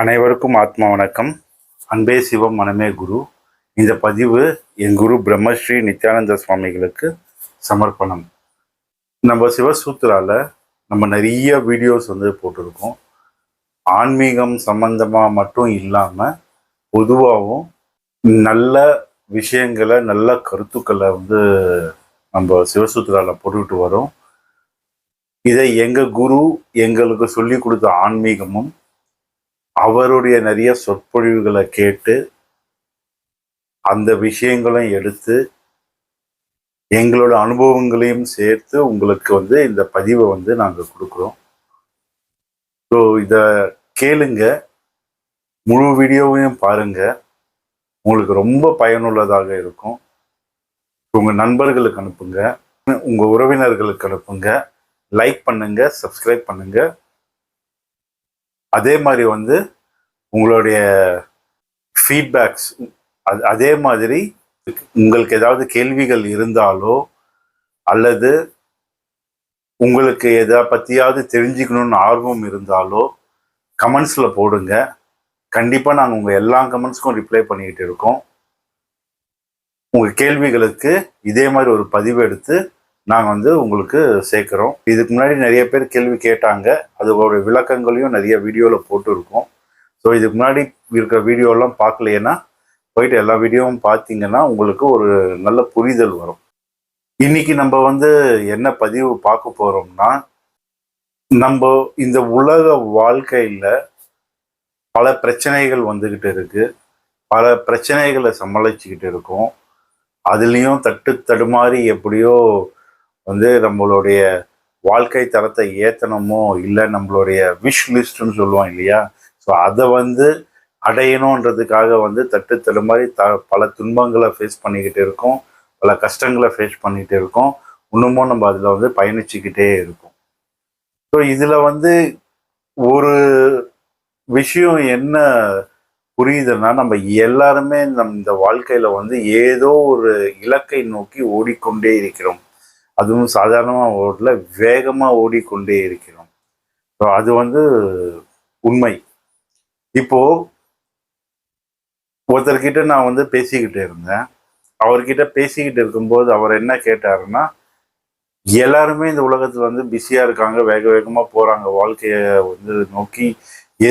அனைவருக்கும் ஆத்மா வணக்கம். அன்பே சிவம் மனமே குரு. இந்த பதிவு என் குரு பிரம்மஸ்ரீ நித்யானந்த சுவாமிகளுக்கு சமர்ப்பணம். நம்ம சிவசூத்ரால நம்ம நிறைய வீடியோஸ் வந்து போட்டிருக்கோம். ஆன்மீகம் சம்பந்தமாக மட்டும் இல்லாமல் பொதுவாகவும் நல்ல விஷயங்களை நல்ல கருத்துக்களை வந்து நம்ம சிவசூத்ரால போட்டுக்கிட்டு வரோம். இதை எங்கள் குரு எங்களுக்கு சொல்லி கொடுத்த ஆன்மீகமும் அவருடைய நிறைய சொற்பொழிவுகளை கேட்டு அந்த விஷயங்களும் எடுத்து எங்களோட அனுபவங்களையும் சேர்த்து உங்களுக்கு வந்து இந்த பதிவை வந்து நாங்கள் கொடுக்குறோம். ஸோ இதை கேளுங்க. முழு வீடியோவையும் பாருங்க. உங்களுக்கு ரொம்ப பயனுள்ளதாக இருக்கும். உங்கள் நண்பர்களுக்கு அனுப்புங்க. உங்கள் உறவினர்களுக்கு அனுப்புங்க. லைக் பண்ணுங்க சப்ஸ்கிரைப் பண்ணுங்க. அதே மாதிரி வந்து உங்களுடைய ஃபீட்பேக்ஸ் அது அதே மாதிரி உங்களுக்கு ஏதாவது கேள்விகள் இருந்தாலோ அல்லது உங்களுக்கு எதை பற்றியாவது தெரிஞ்சுக்கணும்னு ஆர்வம் இருந்தாலோ கமெண்ட்ஸில் போடுங்க. கண்டிப்பாக நாங்கள் உங்கள் எல்லா கமெண்ட்ஸ்க்கும் ரிப்ளை பண்ணிக்கிட்டு இருக்கோம். உங்கள் கேள்விகளுக்கு இதே மாதிரி ஒரு பதிவு எடுத்து நாங்கள் வந்து உங்களுக்கு சேர்க்குறோம். இதுக்கு முன்னாடி நிறைய பேர் கேள்வி கேட்டாங்க. அதோட விளக்கங்களையும் நிறைய வீடியோவில் போட்டுருக்கோம். ஸோ இதுக்கு முன்னாடி இருக்கிற வீடியோலாம் பார்க்கலையேன்னா போயிட்டு எல்லா வீடியோவும் பார்த்தீங்கன்னா உங்களுக்கு ஒரு நல்ல புரிதல் வரும். இன்னைக்கு நம்ம வந்து என்ன பதிவு பார்க்க போகிறோம்னா நம்ம இந்த உலக வாழ்க்கையில் பல பிரச்சனைகள் வந்துக்கிட்டு இருக்குது பல பிரச்சனைகளை சமாளிச்சுக்கிட்டு இருக்கோம். அதுலேயும் தட்டு தடுமாறி எப்படியோ வந்து நம்மளுடைய வாழ்க்கை தரத்தை ஏற்றணுமோ இல்லை நம்மளுடைய விஷ் லிஸ்ட்னு சொல்லுவோம் இல்லையா? ஸோ அதை வந்து அடையணுன்றதுக்காக வந்து தட்டு தடுமாறி த பல துன்பங்களை ஃபேஸ் பண்ணிக்கிட்டு இருக்கோம். பல கஷ்டங்களை ஃபேஸ் பண்ணிக்கிட்டு இருக்கோம். இன்னமும் நம்ம அதில் வந்து பயணிச்சுக்கிட்டே இருக்கோம். ஸோ இதில் வந்து ஒரு விஷயம் என்ன புரியுதுன்னா நம்ம எல்லாருமே நம் இந்த வாழ்க்கையில் வந்து ஏதோ ஒரு இலக்கை நோக்கி ஓடிக்கொண்டே இருக்கிறோம். அதுவும் சாதாரணமாக ஓடல வேகமாக ஓடிக்கொண்டே இருக்கிறோம். ஸோ அது வந்து உண்மை. இப்போ ஒருத்தர்கிட்ட நான் வந்து பேசிக்கிட்டு இருந்தேன். அவர்கிட்ட பேசிக்கிட்டு இருக்கும்போது அவர் என்ன கேட்டாருன்னா எல்லாருமே இந்த உலகத்துல வந்து பிஸியா இருக்காங்க வேக வேகமா போறாங்க. வாழ்க்கைய வந்து நோக்கி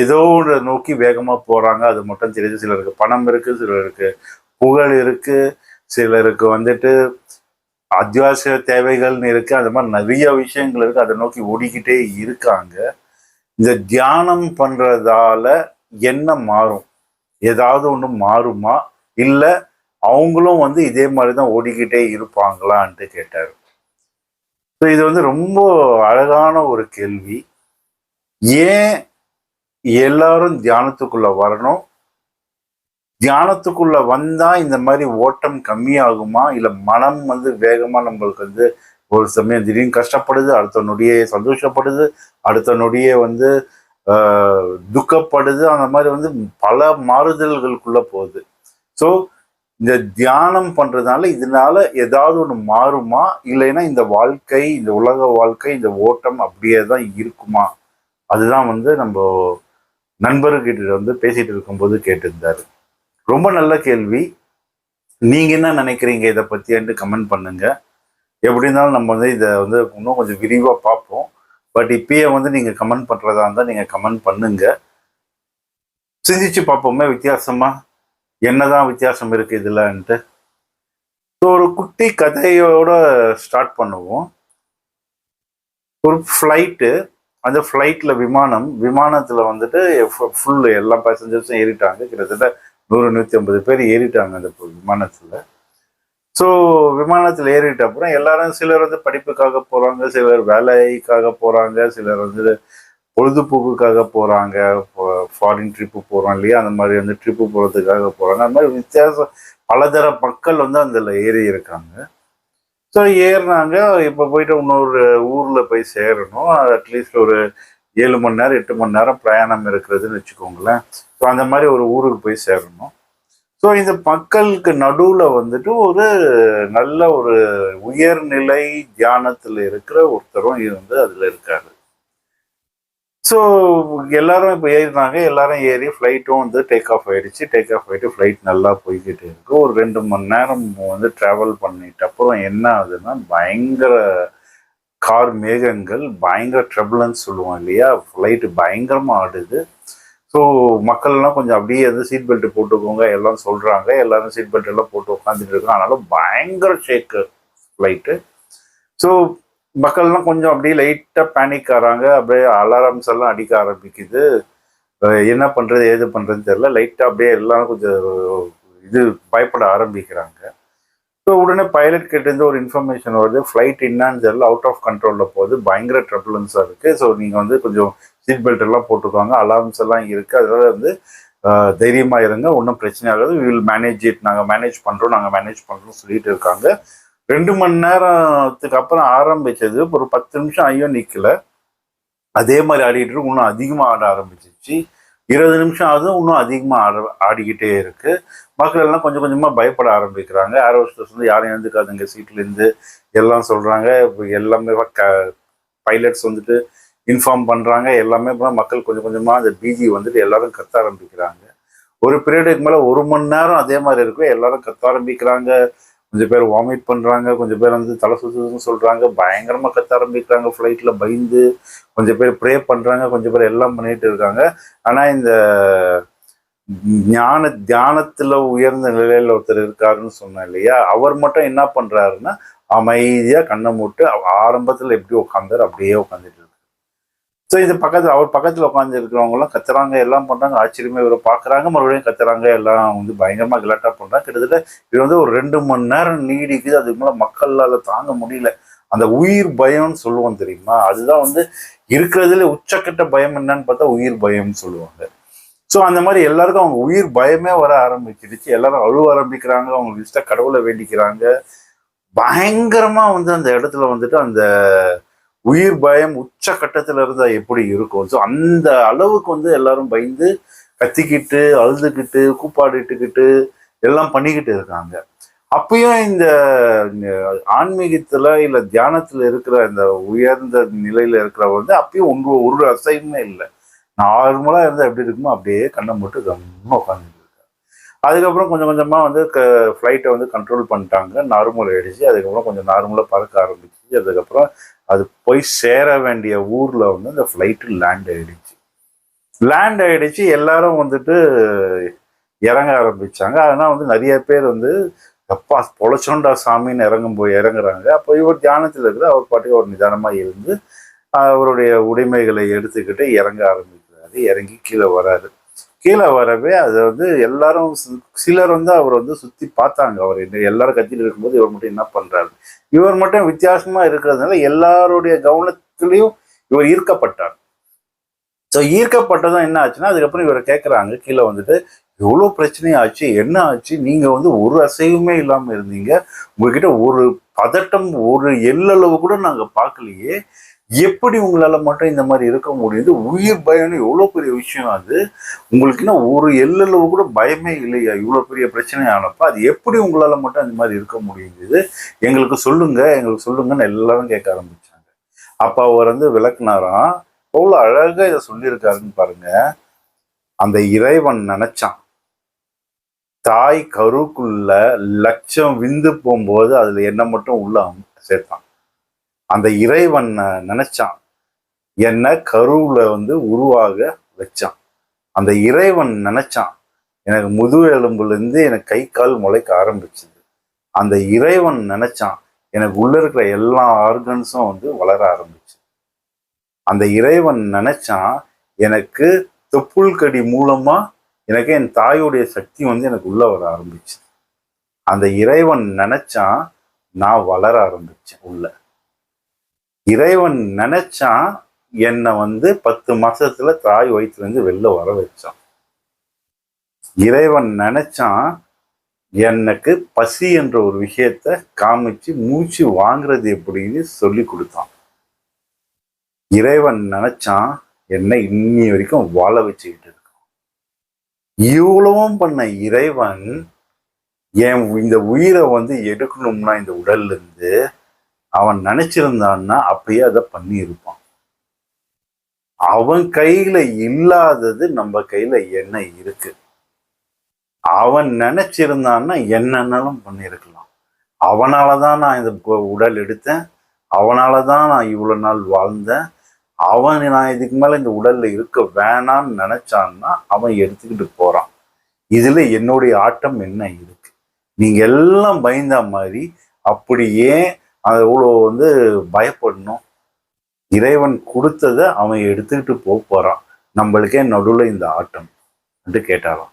ஏதோ ஒன்றை நோக்கி வேகமா போறாங்க. அது மட்டும் தெரியுது சிலருக்கு பணம் இருக்கு சிலருக்கு புகழ் இருக்கு சிலருக்கு வந்துட்டு அத்தியாவசிய தேவைகள்னு இருக்கு. அது மாதிரி நிறைய விஷயங்கள் இருக்கு. அதை நோக்கி ஓடிக்கிட்டே இருக்காங்க. இந்த தியானம் பண்றதால என்ன மாறும்? ஏதாவது ஒன்று மாறுமா? இல்லை அவங்களும் வந்து இதே மாதிரி தான் ஓடிக்கிட்டே இருப்பாங்களான்ட்டு கேட்டார். ஸோ இது வந்து ரொம்ப அழகான ஒரு கேள்வி. ஏன் எல்லாரும் தியானத்துக்குள்ள வரணும்? தியானத்துக்குள்ள வந்தா இந்த மாதிரி ஓட்டம் கம்மியாகுமா? இல்ல மனம் வந்து வேகமா நம்மளுக்கு வந்து ஒரு சமயம் திடீர்னு கஷ்டப்படுது அடுத்த நொடியே சந்தோஷப்படுது அடுத்த நொடியே வந்து துக்கப்படுது அந்த மாதிரி வந்து பல மாறுதல்களுக்குள்ள போகுது. ஸோ இந்த தியானம் பண்றதுனால இதனால ஏதாவது ஒன்று மாறுமா? இல்லைன்னா இந்த வாழ்க்கை இந்த உலக வாழ்க்கை இந்த ஓட்டம் அப்படியே தான் இருக்குமா? அதுதான் வந்து நம்ம நண்பர்கிட்ட வந்து பேசிட்டு இருக்கும்போது கேட்டிருந்தாரு. ரொம்ப நல்ல கேள்வி. நீங்கள் என்ன நினைக்கிறீங்க இதை பத்தின்ட்டு கமெண்ட் பண்ணுங்கள் எப்படி இருந்தாலும் நம்ம வந்து இதை வந்து இன்னும் கொஞ்சம் விரிவாக பார்ப்போம். பட் இப்பயே வந்து நீங்கள் கமெண்ட் பண்ணுறதா இருந்தால் நீங்கள் கமெண்ட் பண்ணுங்கள் சிந்திச்சு பார்ப்போமே வித்தியாசமாக என்னதான் வித்தியாசம் இருக்குது இதில்ன்ட்டு ஸோ ஒரு குட்டி கதையோட ஸ்டார்ட் பண்ணுவோம். ஒரு ஃப்ளைட்டு அந்த ஃப்ளைட்டில் விமானம் விமானத்தில் வந்துட்டு ஃபுல் எல்லா பேசஞ்சர்ஸும் ஏறிட்டாங்க. கிட்டத்தட்ட நூறு நூற்றி ஐம்பது பேர் ஏறிட்டாங்க அந்த விமானத்தில். ஸோ விமானத்தில் ஏறிட்ட அப்புறம் எல்லாரும் சிலர் வந்து படிப்புக்காக போகிறாங்க சிலர் வேலைக்காக போகிறாங்க சிலர் வந்து பொழுதுபோக்குக்காக போகிறாங்க ஃபாரின் ட்ரிப்பு போகிறோம் இல்லையா? அந்த மாதிரி வந்து ட்ரிப்பு போகிறதுக்காக போகிறாங்க அந்த மாதிரி வித்தியாசம் பலதர மக்கள் வந்து அதில் ஏறி இருக்காங்க. ஸோ ஏறினாங்க. இப்போ போயிட்டு இன்னொரு ஊரில் போய் சேரணும். அட்லீஸ்ட் ஒரு ஏழு மணி நேரம் எட்டு மணி நேரம் பிரயாணம் இருக்கிறதுன்னு வச்சுக்கோங்களேன். ஸோ அந்த மாதிரி ஒரு ஊருக்கு போய் சேரணும். ஸோ இந்த மக்களுக்கு நடுவில் வந்துட்டு ஒரு நல்ல ஒரு உயர்நிலை தியானத்தில் இருக்கிற ஒருத்தரும் இது வந்து அதில் இருக்காரு. ஸோ எல்லாரும் இப்போ ஏறினாங்க. எல்லாரும் ஏறி ஃப்ளைட்டும் வந்து டேக் ஆஃப் ஆயிடுச்சு. டேக் ஆஃப் ஆகிட்டு ஃப்ளைட் நல்லா போய்கிட்டு இருக்கு. ஒரு ரெண்டு மணி நேரம் வந்து ட்ராவல் பண்ணிட்டு அப்புறம் என்ன ஆகுதுன்னா பயங்கர கார் மேகங்கள் பயங்கர ட்ரபுலன்ஸ் சொல்லுவோம் இல்லையா? ஃப்ளைட்டு பயங்கரமாக ஆடுது. ஸோ மக்கள்லாம் கொஞ்சம் அப்படியே வந்து சீட் பெல்ட் போட்டுக்கோங்க எல்லாம் சொல்கிறாங்க எல்லாரும் சீட் பெல்ட் எல்லாம் போட்டு உட்காந்துட்டு இருக்காங்க. அதனால பயங்கர ஷேக்கு ஃப்ளைட்டு ஸோ மக்கள்லாம் கொஞ்சம் அப்படியே லைட்டாக பேனிக் ஆகிறாங்க அப்படியே அலாரம்ஸ் எல்லாம் அடிக்க ஆரம்பிக்குது. என்ன பண்ணுறது ஏது பண்ணுறதுன்னு தெரியல. லைட்டாக அப்படியே எல்லாரும் கொஞ்சம் இது பயப்பட ஆரம்பிக்கிறாங்க. ஸோ உடனே பைலட் கிட்டேருந்து ஒரு இன்ஃபர்மேஷன் வருது. ஃப்ளைட் என்னான்னு தெரியல. அவுட் ஆஃப் கண்ட்ரோலில் போகுது. பயங்கர ட்ரபுலன்ஸாக இருக்குது ஸோ நீங்கள் வந்து கொஞ்சம் சீட் பெல்ட் எல்லாம் போட்டுக்கோங்க. அலார்ம்ஸ் எல்லாம் இருக்குது அதனால வந்து தைரியமாக இருங்க. ஒன்றும் பிரச்சனை ஆகாது. வில் மேனேஜ் இட் நாங்கள் மேனேஜ் பண்ணுறோம் நாங்கள் மேனேஜ் பண்ணுறோம் சொல்லிட்டு இருக்காங்க. ரெண்டு மணி நேரத்துக்கு அப்புறம் ஆரம்பித்தது ஒரு பத்து நிமிஷம் ஐயோ நிற்கல அதே மாதிரி ஆடிட்டு இருக்கு. இன்னும் அதிகமாக ஆட ஆரம்பிச்சிச்சு இருபது நிமிஷம் ஆகுது இன்னும் அதிகமாக ஆட ஆடிக்கிட்டே இருக்குது மக்கள் எல்லாம் கொஞ்சம் கொஞ்சமாக பயப்பட ஆரம்பிக்கிறாங்க. ஏர் ஹோஸ்டர்ஸ் வந்து யாரும் எழுந்துக்காதுங்க சீட்லேருந்து எல்லாம் சொல்கிறாங்க எல்லாமே க பைலட்ஸ் வந்துட்டு இன்ஃபார்ம் பண்ணுறாங்க எல்லாமே மக்கள் கொஞ்சம் கொஞ்சமாக அந்த பிஜி வந்துட்டு எல்லாரும் கத்த ஆரம்பிக்கிறாங்க. ஒரு பீரியடுக்கு மேலே ஒரு மணி நேரம் அதே மாதிரி இருக்கும். எல்லாரும் கத்த ஆரம்பிக்கிறாங்க. கொஞ்சம் பேர் வாமிட் பண்ணுறாங்க கொஞ்சம் பேர் வந்து தலை சுற்றுதுன்னு சொல்கிறாங்க பயங்கரமாக கத்த ஆரம்பிக்கிறாங்க ஃப்ளைட்டில் பயந்து கொஞ்சம் பேர் ப்ரே பண்ணுறாங்க கொஞ்சம் பேர் எல்லாம் பண்ணிகிட்டு இருக்காங்க. ஆனால் இந்த ஞான தியானத்தில் உயர்ந்த நிலையில் ஒருத்தர் இருக்காருன்னு சொன்னேன் இல்லையா? அவர் மட்டும் என்ன பண்ணுறாருன்னா அமைதியாக கண்ணை மூட்டு ஆரம்பத்தில் எப்படி உட்காந்தார் அப்படியே உட்காந்துட்டு இருக்கு ஸோ இது பக்கத்தில் அவர் பக்கத்தில் உட்காந்து இருக்கிறவங்களாம் கத்துறாங்க எல்லாம் பண்ணுறாங்க ஆச்சரியமே இவரை பார்க்குறாங்க மறுபடியும் கத்துறாங்க எல்லாம் வந்து பயங்கரமாக கிளாட்டாக பண்ணுறாங்க கிட்டத்தட்ட இது வந்து ஒரு ரெண்டு மணி நேரம் நீடிக்குது அதுக்கு மேலே மக்களால் தாங்க முடியல. அந்த உயிர் பயம்னு சொல்லுவோம் தெரியுமா? அதுதான் வந்து இருக்கிறதுல உச்சக்கட்ட பயம் என்னன்னு பார்த்தா உயிர் பயம்னு சொல்லுவாங்க. ஸோ அந்த மாதிரி எல்லாருக்கும் அவங்க உயிர் பயமே வர ஆரம்பிச்சிடுச்சு. எல்லாரும் அழுவ ஆரம்பிக்கிறாங்க அவங்க இஷ்டம் கடவுளை வேண்டிக்கிறாங்க. பயங்கரமாக வந்து அந்த இடத்துல வந்துட்டு அந்த உயிர் பயம் உச்ச கட்டத்தில் இருந்தால் எப்படி இருக்கும்? ஸோ அந்த அளவுக்கு வந்து எல்லாரும் பயந்து கத்திக்கிட்டு அழுதுகிட்டு கூப்பாடிட்டுக்கிட்டு எல்லாம் பண்ணிக்கிட்டு இருக்காங்க. அப்பயும் இந்த ஆன்மீகத்தில் இல்லை தியானத்தில் இருக்கிற இந்த உயர்ந்த நிலையில் இருக்கிறவங்க வந்து அப்பயும் ஒன்று ஒரு அசைவுமே இல்லை. நார்மலாக இருந்தால் எப்படி இருக்குமோ அப்படியே கண்ணை மட்டும் கம்மா உட்காந்துட்டு இருக்காங்க. அதுக்கப்புறம் கொஞ்சம் கொஞ்சமாக வந்து க ஃப்ளைட்டை வந்து கண்ட்ரோல் பண்ணிட்டாங்க. நார்மல் ஆகிடுச்சு அதுக்கப்புறம் கொஞ்சம் நார்மலாக பறக்க ஆரம்பிச்சு. அதுக்கப்புறம் அது போய் சேர வேண்டிய ஊரில் வந்து அந்த ஃப்ளைட்டு லேண்ட் ஆகிடுச்சு லேண்ட் ஆகிடுச்சு எல்லாரும் வந்துட்டு இறங்க ஆரம்பித்தாங்க அதனால் வந்து நிறைய பேர் வந்து தப்பா பொழைச்சோண்டா சாமின்னு இறங்கும் போய் இறங்குறாங்க. அப்போ இவர் தியானத்தில் இருக்கிற அவர் பாட்டுக்கு ஒரு நிதானமாக இருந்து அவருடைய உடைமைகளை எடுத்துக்கிட்டு இறங்க ஆரம்பிக்கிறாரு. இறங்கி கீழே வராரு. கீழே வரவே அது வந்து எல்லாரும் சிலர் வந்து அவர் வந்து சுற்றி பார்த்தாங்க. அவர் என்ன எல்லாரும் கத்திட்டு இருக்கும்போது இவர் மட்டும் என்ன பண்ணுறாரு இவர் மட்டும் வித்தியாசமாக இருக்கிறதுனால எல்லாருடைய கவனத்திலையும் இவர் ஈர்க்கப்பட்டார். ஸோ ஈர்க்கப்பட்டதும் என்ன ஆச்சுன்னா அதுக்கப்புறம் இவரை கேட்குறாங்க கீழே வந்துட்டு எவ்வளோ பிரச்சனை ஆச்சு என்ன ஆச்சு? நீங்கள் வந்து ஒரு அசைவுமே இல்லாமல் இருந்தீங்க. உங்ககிட்ட ஒரு பதட்டம் ஒரு எல்லளவு கூட நாங்கள் பார்க்கலையே. எப்படி உங்களால் மட்டும் இந்த மாதிரி இருக்க முடியுது? உயிர் பயம்னு எவ்வளோ பெரிய விஷயம் அது? உங்களுக்கு என்ன ஒரு எல்லளவு கூட பயமே இல்லையா? இவ்வளோ பெரிய பிரச்சனை அது எப்படி உங்களால் மட்டும் அந்த மாதிரி இருக்க முடியுது? எங்களுக்கு சொல்லுங்கள் எங்களுக்கு சொல்லுங்கன்னு எல்லாரும் கேட்க ஆரம்பித்தாங்க அப்போ அவர் வந்து விளக்குனாராம் எவ்வளோ அழகாக இதை சொல்லியிருக்காருன்னு பாருங்கள் அந்த இறைவன் நினச்சான். தாய் கருக்குள்ள லட்சம் விந்து போகும்போது அதில் என்ன மட்டும் உள்ள சேர்த்தான். அந்த இறைவன் நினைச்சான். என்ன கருவில் வந்து உருவாக வச்சான். அந்த இறைவன் நினைச்சான். எனக்கு முதுகு எலும்புலேருந்து எனக்கு கை கால் முளைக்க ஆரம்பிச்சுது. அந்த இறைவன் நினைச்சான். எனக்கு உள்ள இருக்கிற எல்லா ஆர்கன்ஸும் வந்து வளர ஆரம்பிச்சு. அந்த இறைவன் நினைச்சான் எனக்கு தொப்புள் கடி மூலமா எனக்கு என் தாயுடைய சக்தி வந்து எனக்கு உள்ள வர ஆரம்பிச்சு அந்த இறைவன் நினைச்சான் நான் வளர ஆரம்பிச்சேன் உள்ள. இறைவன் நினைச்சான் என்னை வந்து பத்து மாசத்துல தாய் வயிற்றுலேருந்து வெளில வர வச்சான். இறைவன் நினைச்சான் எனக்கு பசி என்ற ஒரு விஷயத்த காமிச்சு மூச்சு வாங்குறது எப்படின்னு சொல்லி கொடுத்தான். இறைவன் நினைச்சான் என்னை இன்னி வரைக்கும் வாழ வச்சுக்கிட்டு இருக்கான். இவ்வளவும் பண்ண இறைவன் என் இந்த உயிரை வந்து எடுக்கணும்னா இந்த உடல்ல இருந்து அவன் நினைச்சிருந்தான்னா அப்படியே அதை பண்ணியிருப்பான். அவன் கையில இல்லாதது நம்ம கையில என்ன இருக்கு? அவன் நினைச்சிருந்தான்னா என்னன்னாலும் பண்ணியிருக்கலாம். அவனாலதான் நான் இந்த உடல் எடுத்தேன். அவனாலதான் நான் இவ்வளவு நாள் வாழ்ந்தேன். அவன் நான் இதுக்கு மேல இந்த உடல்ல இருக்க வேணாம்னு நினைச்சான்னா அவன் எடுத்துக்கிட்டு போறான். இதுல என்னுடைய ஆட்டம் என்ன இருக்கு? நீங்க எல்லாம் பயந்த மாதிரி அப்படி ஏன் அது இவ்வளோ வந்து பயப்படணும். இறைவன் கொடுத்ததை அவன் எடுத்துக்கிட்டு போக போகிறான் நம்மளுக்கே நடுவில் இந்த ஆட்டம் என்று கேட்டாராம்.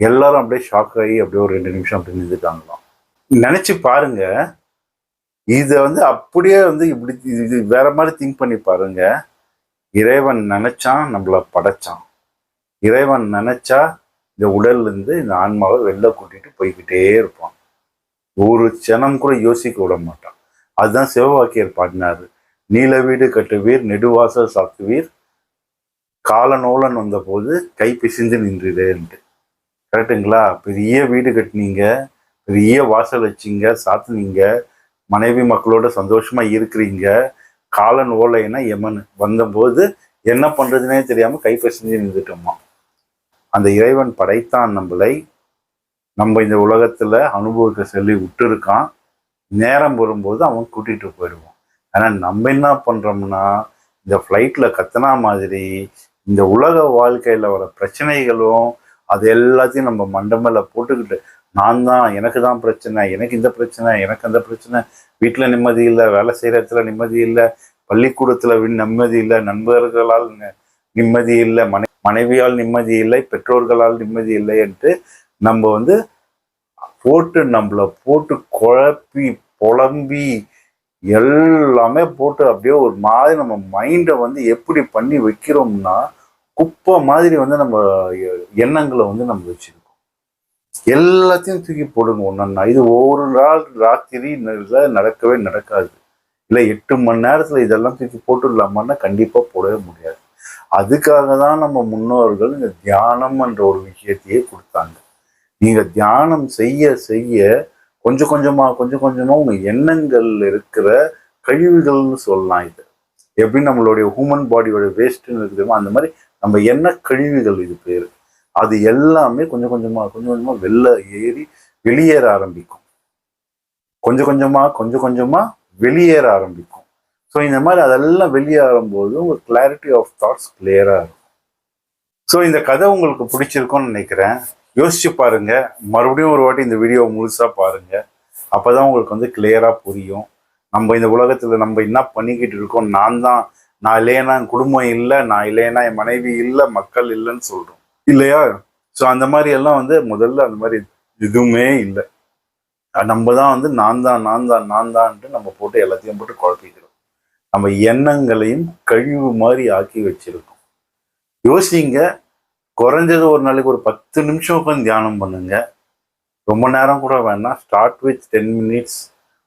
எல்லாரும் அப்படியே ஷாக் ஆகி அப்படியே ஒரு ரெண்டு நிமிஷம் அப்படி நின்றுட்டாங்களாம். நினச்சி பாருங்க. இதை வந்து அப்படியே வந்து இப்படி இது வேற மாதிரி திங்க் பண்ணி பாருங்க. இறைவன் நினைச்சான் நம்மள படைச்சான். இறைவன் நினைச்சா இந்த உடல்ல இருந்து இந்த ஆன்மாவை வெளில கூட்டிகிட்டு போய்கிட்டே இருப்பான். ஒரு க்ஷணம் கூட யோசிக்க விட மாட்டான். அதுதான் சிவவாக்கியர் பாடினார். நீல வீடு கட்டுவீர் நெடுவாசல் சாத்துவீர். காலநூலன் வந்தபோது கை பிசிந்து நின்றுடேன்ட்டு கரெக்டுங்களா பெரிய வீடு கட்டினீங்க பெரிய வாசல் வச்சீங்க சாத்துனீங்க மனைவி மக்களோட சந்தோஷமா இருக்கிறீங்க. காலன் ஓலைன்னா எமன். வந்தபோது என்ன பண்றதுனே தெரியாம கை பிசைஞ்சு நின்றுட்டோமா? அந்த இறைவன் படைத்தான் நம்மளை. நம்ம இந்த உலகத்துல அனுபவத்தை சொல்லி விட்டுருக்கான். நேரம் வரும்போது அவன் கூட்டிகிட்டு போயிடுவான். ஆனால் நம்ம என்ன பண்ணுறோம்னா இந்த ஃப்ளைட்டில் கத்தனா மாதிரி இந்த உலக வாழ்க்கையில் வர பிரச்சனைகளும் அது எல்லாத்தையும் நம்ம மண்டமில் போட்டுக்கிட்டு நான் தான் எனக்கு தான் பிரச்சனை எனக்கு இந்த பிரச்சனை எனக்கு அந்த பிரச்சனை வீட்டில் நிம்மதி இல்லை வேலை செய்கிற இடத்துல நிம்மதி இல்லை பள்ளிக்கூடத்தில் நிம்மதி இல்லை நண்பர்களால் நிம்மதி இல்லை மனை மனைவியால் நிம்மதி இல்லை பெற்றோர்களால் நிம்மதி இல்லை என்று நம்ம வந்து போட்டு நம்மள போட்டு குழப்பி புலம்பி எல்லாமே போட்டு அப்படியே ஒரு மாதிரி நம்ம மைண்டை வந்து எப்படி பண்ணி வைக்கிறோம்னா குப்பை மாதிரி வந்து நம்ம எண்ணங்களை வந்து நம்ம வச்சுருக்கோம். எல்லாத்தையும் தூக்கி போடுங்க ஒன்றா இது ஒவ்வொரு நாள் ராத்திரி நடக்கவே நடக்காது. இல்லை எட்டு மணி நேரத்தில் இதெல்லாம் தூக்கி போட்டுடலாமான்னா கண்டிப்பாக போடவே முடியாது. அதுக்காக தான் நம்ம முன்னோர்கள் இந்த தியானம் என்ற ஒரு விஷயத்தையே கொடுத்தாங்க. நீங்க தியானம் செய்ய செய்ய கொஞ்சம் கொஞ்சமா கொஞ்சம் கொஞ்சமா உங்க எண்ணங்கள் இருக்கிற கழிவுகள்னு சொல்லலாம் இது. எப்படி நம்மளுடைய ஹூமன் பாடியோட வேஸ்ட்னு இருக்குமோ அந்த மாதிரி நம்ம எண்ண கழிவுகள் இது பேரு. அது எல்லாமே கொஞ்சம் கொஞ்சமா கொஞ்சம் கொஞ்சமா வெளில ஏறி வெளியேற ஆரம்பிக்கும். கொஞ்சம் கொஞ்சமா கொஞ்சம் கொஞ்சமா வெளியேற ஆரம்பிக்கும். ஸோ இந்த மாதிரி அதெல்லாம் வெளியேறும்போது உங்க கிளாரிட்டி ஆஃப் தாட்ஸ் கிளியராக இருக்கும். ஸோ இந்த கதை உங்களுக்கு பிடிச்சிருக்கும்னு நினைக்கிறேன். யோசிச்சு பாருங்க. மறுபடியும் ஒரு வாட்டி இந்த வீடியோ முழுசா பாருங்க. அப்பதான் உங்களுக்கு வந்து கிளியரா புரியும். நம்ம இந்த உலகத்துல நம்ம என்ன பண்ணிக்கிட்டு இருக்கோம்? நான் தான் நான் இல்லைன்னா என் குடும்பம் இல்லை நான் இல்லைன்னா என் மனைவி இல்லை மக்கள் இல்லைன்னு சொல்றோம். இல்லையா? ஸோ அந்த மாதிரி எல்லாம் வந்து முதல்ல அந்த மாதிரி எதுவுமே இல்லை. நம்ம தான் வந்து நான் தான் நான் தான் நான் தான்ட்டு நம்ம போட்டு எல்லாத்தையும் போட்டு குழப்பிக்கிறோம். நம்ம எண்ணங்களையும் கழிவு மாதிரி ஆக்கி வச்சிருக்கோம். யோசிங்க குறைஞ்சது ஒரு நாளைக்கு ஒரு பத்து நிமிஷம் உட்காந்து தியானம் பண்ணுங்க. ரொம்ப நேரம் கூட வேணாம் ஸ்டார்ட் வித் டென் மினிட்ஸ்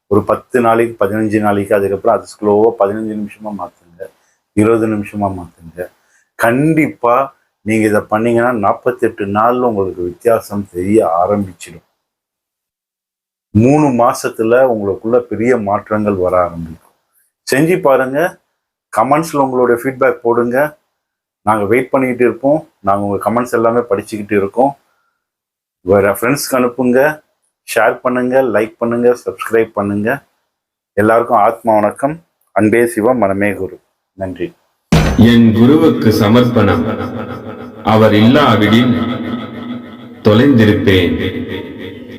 ஒரு பத்து நாளைக்கு பதினஞ்சு நாளைக்கு அதுக்கப்புறம் அது ஸ்லோவாக பதினஞ்சு நிமிஷமாக மாற்றுங்க இருபது நிமிஷமாக மாற்றுங்க கண்டிப்பாக நீங்கள் இதை பண்ணீங்கன்னா நாற்பத்தெட்டு நாளில் உங்களுக்கு வித்தியாசம் தெரிய ஆரம்பிச்சிடும். மூணு மாசத்துல உங்களுக்குள்ள பெரிய மாற்றங்கள் வர ஆரம்பிக்கும். செஞ்சு பாருங்க. கமெண்ட்ஸில் உங்களுடைய ஃபீட்பேக் போடுங்க. நாங்கள் வெயிட் பண்ணிக்கிட்டு இருப்போம். நாங்கள் உங்கள் கமெண்ட்ஸ் எல்லாமே படிச்சுக்கிட்டு இருக்கோம். வேறு ஃப்ரெண்ட்ஸ்க்கு அனுப்புங்க. ஷேர் பண்ணுங்கள் லைக் பண்ணுங்கள் சப்ஸ்கிரைப் பண்ணுங்கள் எல்லாருக்கும் ஆத்மா வணக்கம். அன்பே சிவம் மனமே குரு. நன்றி. என் குருவுக்கு சமர்ப்பணம். அவர் இல்லாவிடில் தொலைந்திருப்பேன்.